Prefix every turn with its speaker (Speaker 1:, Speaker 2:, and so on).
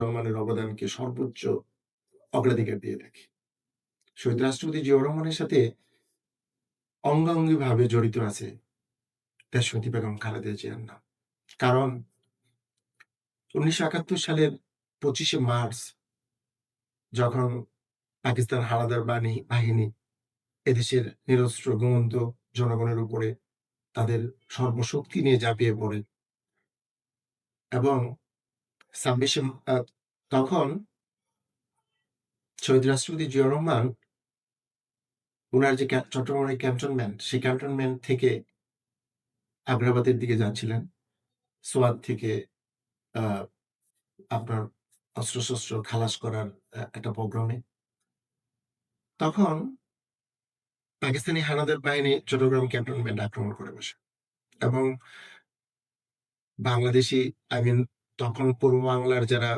Speaker 1: রহমানের অবদানকে সর্বোচ্চ অগ্রাধিকার দিয়ে থাকি। শহীদ রাষ্ট্রপতি জিয়াউর রহমানের সাথে অঙ্গাঙ্গিভাবে জড়িত আছে দেশপতি বেগম খালেদা জিয়ার নাম। কারণ ১৯৭১ সালের ২৫শে মার্চ যখন পাকিস্তান হানাদার বানি বাহিনী এদেশের নিরস্ত্র, ঘুমন্ত জনগণের উপরে তাদের সর্বশক্তি নিয়ে ঝাঁপিয়ে পড়ে এবং ২৬শে তখন শহীদ রাষ্ট্রপতি জিয়াউর রহমান উনার যে চট্টগ্রামের ক্যান্টনমেন্ট, সেই ক্যান্টনমেন্ট থেকে আগ্রাবাদের দিকে যাচ্ছিলেন। সোয়াত থেকে আপনার অস্ত্রশস্ত্র খালাস করার একটা প্রোগ্রামে। তখন পাকিস্তানি হানাদার বাহিনী চট্টগ্রাম ক্যান্টনমেন্ট আক্রমণ করে বসে এবং বাংলাদেশি আই মিন তখন পূর্ব বাংলার যারা